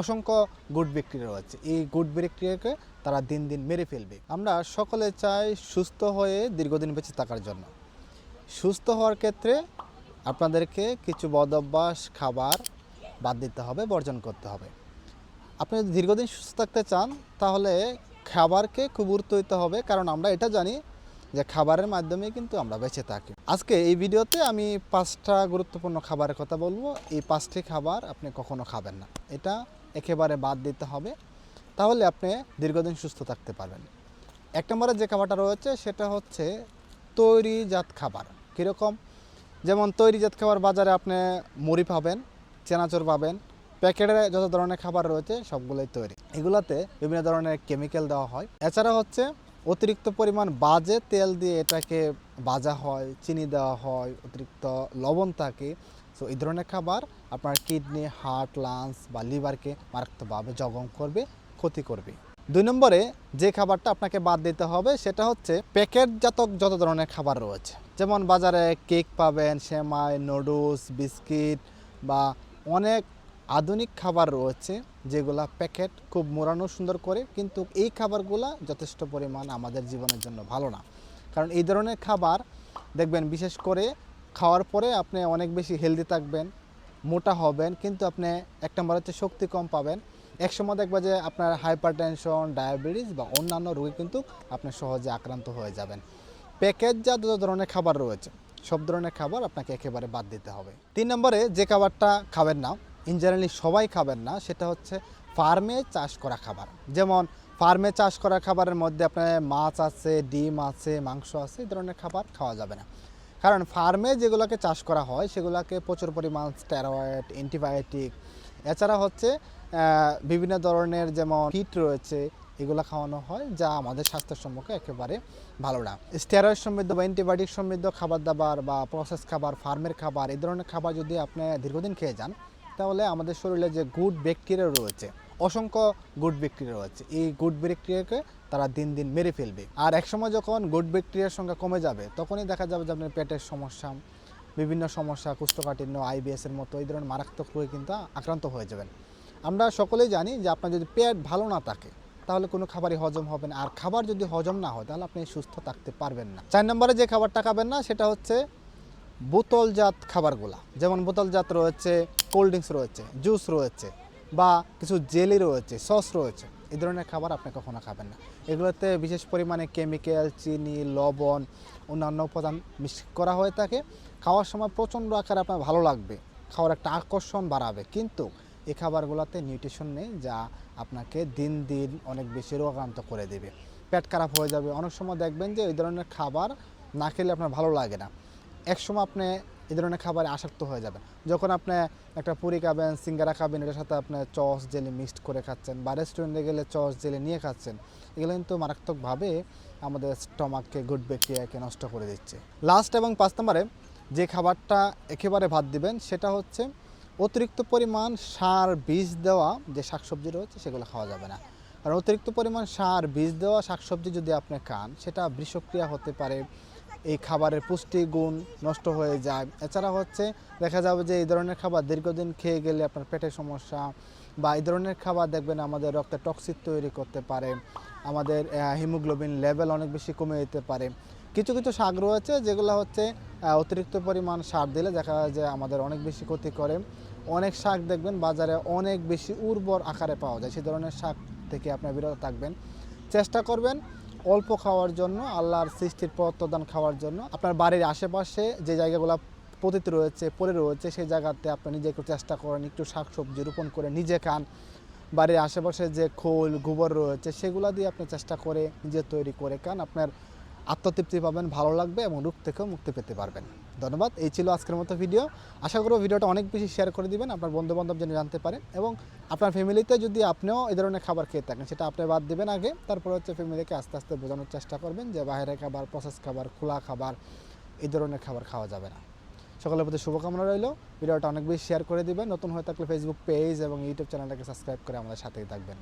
অসংখ্য good bacteria রয়েছে। এই গুড ব্যাকটেরিয়াকে তারা দিন দিন মেরে ফেলবে। আমরা সকলে চাই সুস্থ হয়ে দীর্ঘদিন বেঁচে থাকার জন্য। সুস্থ হওয়ার ক্ষেত্রে আপনাদেরকে কিছু বদ অভ্যাস খাবার বাদ দিতে হবে, বর্জন করতে হবে। আপনি যদি দীর্ঘদিন সুস্থ থাকতে চান, তাহলে খাবারকে খুব গুরুত্ব দিতে হবে, কারণ আমরা এটা জানি যে খাবারের মাধ্যমে কিন্তু আমরা বেঁচে থাকি। আজকে এই ভিডিওতে আমি পাঁচটা গুরুত্বপূর্ণ খাবারের কথা বলব। এই পাঁচটি খাবার আপনি কখনো খাবেন না। এটা একেবারে বাদ দিতে হবে, তাহলে আপনি দীর্ঘদিন সুস্থ থাকতে পারবেন। এক নম্বরে যে খাবারটা রয়েছে সেটা হচ্ছে তৈরিজাত খাবার। কীরকম? যেমন তৈরিজাত খাবার বাজারে আপনি মুড়ি পাবেন, চেনাচোর পাবেন, প্যাকেটে যত ধরনের খাবার রয়েছে সবগুলোই তৈরি। এগুলাতে বিভিন্ন ধরনের কেমিক্যাল দেওয়া হয়। এছাড়া হচ্ছে অতিরিক্ত পরিমাণ বাজে তেল দিয়ে এটাকে ভাজা হয়, চিনি দেওয়া হয়, অতিরিক্ত লবণ থাকে সো এই ধরনের খাবার আপনার কিডনি, হার্ট, লাংস বা লিভারকে মারাত্মকভাবে জগম করবে, ক্ষতি করবে। দুই নম্বরে যে খাবারটা আপনাকে বাদ দিতে হবে, সেটা হচ্ছে প্যাকেটজাত যত ধরনের খাবার রয়েছে। যেমন বাজারে কেক পাবেন, সেমাই, নুডলস, বিস্কিট বা অনেক আধুনিক খাবার রয়েছে, যেগুলা প্যাকেট খুব মোড়ানো সুন্দর করে, কিন্তু এই খাবারগুলা যথেষ্ট পরিমাণ আমাদের জীবনের জন্য ভালো না। কারণ এই ধরনের খাবার দেখবেন বিশেষ করে খাওয়ার পরে আপনি অনেক বেশি হেলদি থাকবেন, মোটা হবেন, কিন্তু আপনি এক নম্বর হচ্ছে শক্তি কম পাবেন। এক সময় দেখবে যে আপনার হাইপার টেনশন ডায়াবেটিস বা অন্যান্য রোগে কিন্তু আপনি সহজে আক্রান্ত হয়ে যাবেন। প্যাকেট যা যত ধরনের খাবার রয়েছে, সব ধরনের খাবার আপনাকে একেবারে বাদ দিতে হবে। তিন নম্বরে যে খাবারটা খাবেন না ইন জেনারেলি সবাই খাবেন না, সেটা হচ্ছে ফার্মে চাষ করা খাবার। যেমন ফার্মে চাষ করা খাবারের মধ্যে আপনার মাছ আছে, ডিম আছে, মাংস আছে, এই ধরনের খাবার খাওয়া যাবে না। কারণ ফার্মে যেগুলোকে চাষ করা হয়, সেগুলোকে প্রচুর পরিমাণ স্টেরয়েড অ্যান্টিবায়োটিক এছাড়া হচ্ছে বিভিন্ন ধরনের যেমন হিট রয়েছে, এগুলো খাওয়ানো হয় যা আমাদের স্বাস্থ্যের সম্পর্কে একেবারে ভালো না। স্টেরয়েড সমৃদ্ধ বা অ্যান্টিবায়োটিক সমৃদ্ধ খাবার দাবার বা প্রসেস খাবার, ফার্মের খাবার এই ধরনের খাবার যদি আপনি দীর্ঘদিন খেয়ে যান, তাহলে আমাদের শরীরে যে গুড ব্যাকটেরিয়া রয়েছে অসংখ্য গুড ব্যাকটেরিয়া রয়েছে। এই গুড ব্যাকটেরিয়াকে তারা দিন দিন মেরে ফেলবে। আর একসময় যখন গুড ব্যাকটেরিয়ার সংখ্যা কমে যাবে, তখনই দেখা যাবে যে আপনার পেটের সমস্যা, বিভিন্ন সমস্যা, কুষ্ঠকাঠিন্য আইবিএস এর মতো এই ধরনের মারাত্মক রোগে কিন্তু আক্রান্ত হয়ে যাবেন। আমরা সকলেই জানি যে আপনার যদি পেট ভালো না থাকে, তাহলে কোনো খাবারই হজম হবে না। আর খাবার যদি হজম না হয়, তাহলে আপনি সুস্থ থাকতে পারবেন না। চার নম্বরে যে খাবারটা খাবেন না, সেটা হচ্ছে বোতলজাত খাবারগুলা। যেমন বোতলজাত রয়েছে কোল্ড ড্রিঙ্কস রয়েছে জুস রয়েছে। বা কিছু জেলি রয়েছে, সস রয়েছে, এই ধরনের খাবার আপনি কখনো খাবেন না। এগুলোতে বিশেষ পরিমাণে কেমিক্যাল চিনি, লবণ, অন্যান্য উপাদান মিক্স করা হয়ে থাকে। খাওয়ার সময় প্রচণ্ড আকারে আপনার ভালো লাগবে, খাওয়ার একটা আকর্ষণ বাড়াবে। কিন্তু এই খাবারগুলোতে নিউট্রিশন নেই, যা আপনাকে দিন দিন অনেক বেশি রোগাক্রান্ত করে দেবে। পেট খারাপ হয়ে যাবে। অনেক সময় দেখবেন যে এই ধরনের খাবার না খেলে আপনার ভালো লাগে না। একসময় আপনি এই ধরনের খাবারে আসক্ত হয়ে যাবেন। যখন আপনি একটা পুরি খাবেন, সিঙ্গারা খাবেন, এটার সাথে আপনি চস, জেলি মিক্সড করে খাচ্ছেন বা রেস্টুরেন্টে গেলে চস, জেলি নিয়ে খাচ্ছেন, এগুলো কিন্তু মারাত্মকভাবে আমাদের স্টমাককে গুড ব্যাকটেরিয়াকে নষ্ট করে দিচ্ছে। লাস্ট এবং পাঁচ নম্বরে যে খাবারটা একেবারে ভাত দিবেন, সেটা হচ্ছে অতিরিক্ত পরিমাণ সার, বীজ দেওয়া যে শাকসবজি রয়েছে, সেগুলো খাওয়া যাবে না। কারণ অতিরিক্ত পরিমাণ সার, বীজ দেওয়া শাকসবজি যদি আপনি খান, সেটা বিষক্রিয়া হতে পারে এই খাবারের পুষ্টি গুণ নষ্ট হয়ে যায়। এছাড়া হচ্ছে দেখা যাবে যে এই ধরনের খাবার দীর্ঘদিন খেয়ে গেলে আপনার পেটের সমস্যা বা এই ধরনের খাবার দেখবেন আমাদের রক্তে টক্সিক তৈরি করতে পারে। আমাদের হিমোগ্লোবিন লেভেল অনেক বেশি কমে যেতে পারে। কিছু কিছু শাক রয়েছে যেগুলো হচ্ছে অতিরিক্ত পরিমাণ সার দিলে দেখা যায় যে আমাদের অনেক বেশি ক্ষতি করে। অনেক শাক দেখবেন বাজারে অনেক বেশি উর্বর আকারে পাওয়া যায়। সেই ধরনের শাক থেকে আপনার বিরত থাকবেন। চেষ্টা করবেন অল্প খাওয়ার জন্য, আল্লাহর সৃষ্টির প্রত্যাদান খাওয়ার জন্য আপনার বাড়ির আশেপাশে যে জায়গাগুলো পতিত রয়েছে, পড়ে রয়েছে, সেই জায়গাতে আপনি নিজে একটু চেষ্টা করেন, একটু শাকসবজি রোপণ করে নিজে খান। বাড়ির আশেপাশে যে খোল, গোবর রয়েছে, সেগুলো দিয়ে আপনি চেষ্টা করে নিজে তৈরি করে খান। আপনার আত্মতৃপ্তি পাবেন, ভালো লাগবে এবং রোগ থেকেও মুক্তি পেতে পারবেন। ধন্যবাদ, এই ছিল আজকের মতো ভিডিও। আশা করব ভিডিওটা অনেক বেশি শেয়ার করে দিবেন, আপনার বন্ধু বান্ধব যেন জানতে পারেন এবং আপনার ফ্যামিলিতে যদি আপনিও এই ধরনের খাবার খেয়ে থাকেন, সেটা আপনি বাদ দিবেন আগে, তারপর হচ্ছে ফ্যামিলিকে আস্তে আস্তে বোঝানোর চেষ্টা করবেন যে বাইরের খাবার প্রসেস খাবার, খোলা খাবার, এই ধরনের খাবার খাওয়া যাবে না। সকলের প্রতি শুভকামনা রইল। ভিডিওটা অনেক বেশি শেয়ার করে দিবেন। নতুন হয়ে থাকলে ফেসবুক পেজ এবং ইউটিউব চ্যানেলটাকে সাবস্ক্রাইব করে আমাদের সাথেই থাকবেন।